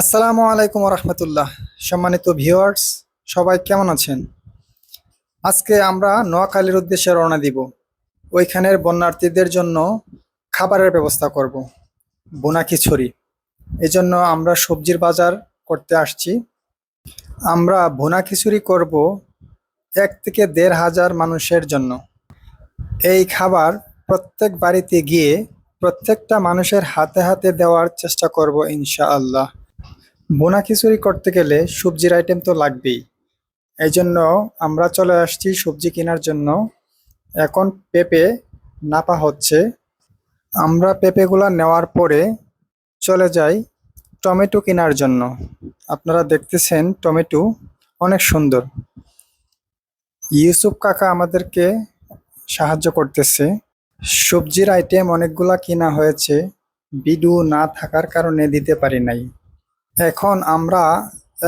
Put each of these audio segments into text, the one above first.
আসসালামু আলাইকুম রহমতুল্লাহ সম্মানিত ভিউয়ার্স, সবাই কেমন আছেন? আজকে আমরা নোয়াখালীর উদ্দেশ্যে রওনা দিব। ওইখানের বন্যার্থীদের জন্য খাবারের ব্যবস্থা করব, বোনা খিচুড়ি। এই জন্য আমরা সবজির বাজার করতে আসছি। আমরা ভুনা খিচুড়ি করব এক থেকে দেড় হাজার মানুষের জন্য। এই খাবার প্রত্যেক বাড়িতে গিয়ে প্রত্যেকটা মানুষের হাতে হাতে দেওয়ার চেষ্টা করব ইনশাআল্লাহ। বোনা খিচুড়ি করতে গেলে সবজির আইটেম তো লাগবেই। এই জন্য আমরা চলে আসছি সবজি কেনার জন্য। এখন পেঁপে নাপা হচ্ছে। আমরা পেঁপেগুলা নেওয়ার পরে চলে যাই টমেটো কেনার জন্য। আপনারা দেখতেছেন টমেটো অনেক সুন্দর। ইউসুফ কাকা আমাদেরকে সাহায্য করতেছে। সবজির আইটেম অনেকগুলা কেনা হয়েছে। বিডু না থাকার কারণে দিতে পারি নাই। এখন আমরা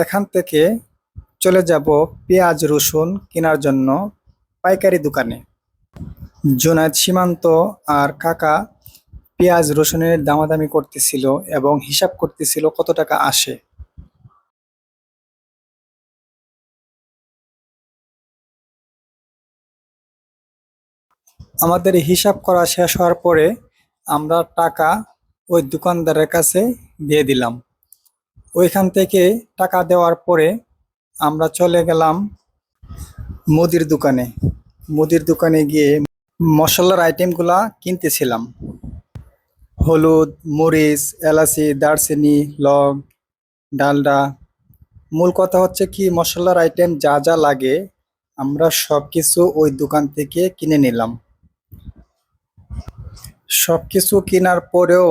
এখান থেকে চলে যাব পেঁয়াজ রসুন কেনার জন্য পাইকারি দোকানে। জোনায়েদ সীমান্ত আর কাকা পেঁয়াজ রসুনের দামাদামি করতেছিল এবং হিসাব করতেছিল কত টাকা আসে। আমাদের হিসাব করা শেষ হওয়ার পরে আমরা টাকা ওই দোকানদারের কাছে দিয়ে দিলাম। ওইখান থেকে টাকা দেওয়ার পরে আমরা চলে গেলাম মুদির দোকানে। মুদির দোকানে গিয়ে মশলার আইটেমগুলা কিনতেছিলাম। হলুদ, মরিচ, এলাচি, দারচিনি, লং, ডালডা। মূল কথা হচ্ছে কি, মশলার আইটেম যা যা লাগে আমরা সব কিছু ওই দোকান থেকে কিনে নিলাম। সব কিছু কেনার পরেও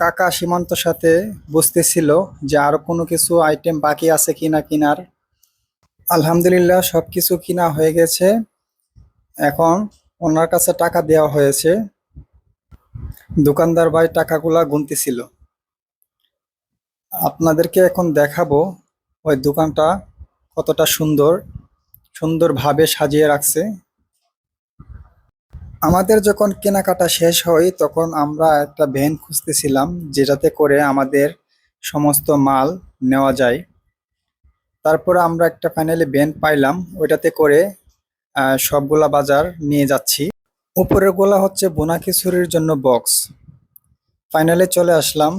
কাকা সীমান্তর সাথে বুঝতেছিল যে আরও কোনো কিছু আইটেম বাকি আছে কিনা কিনার। আলহামদুলিল্লাহ সব কিছু কিনা হয়ে গেছে। এখন ওনার কাছে টাকা দেওয়া হয়েছে। দোকানদার ভাই টাকাগুলা গুনতেছিল। আপনাদেরকে এখন দেখাবো ওই দোকানটা কতটা সুন্দর, সুন্দরভাবে সাজিয়ে রাখছে। আমাদের যখন কেনাকাটা শেষ হয়, তখন আমরা একটা ভ্যান খুঁজতেছিলাম, যেটাতে করে আমাদের সমস্ত মাল নেওয়া যায়। তারপরে আমরা একটা ফাইনালি ভ্যান পাইলাম, ওইটাতে করে সবগুলা বাজার নিয়ে যাচ্ছি। উপরের গোলা হচ্ছে বোনা খিচুড়ির জন্য বক্স। ফাইনালে চলে আসলাম।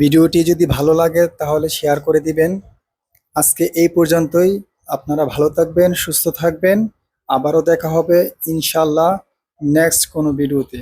ভিডিওটি যদি ভালো লাগে, তাহলে শেয়ার করে দিবেন। আজকে এই পর্যন্তই। আপনারা ভালো থাকবেন, সুস্থ থাকবেন। আবারও দেখা হবে ইনশাল্লাহ নেক্সট কোনো ভিডিওতে।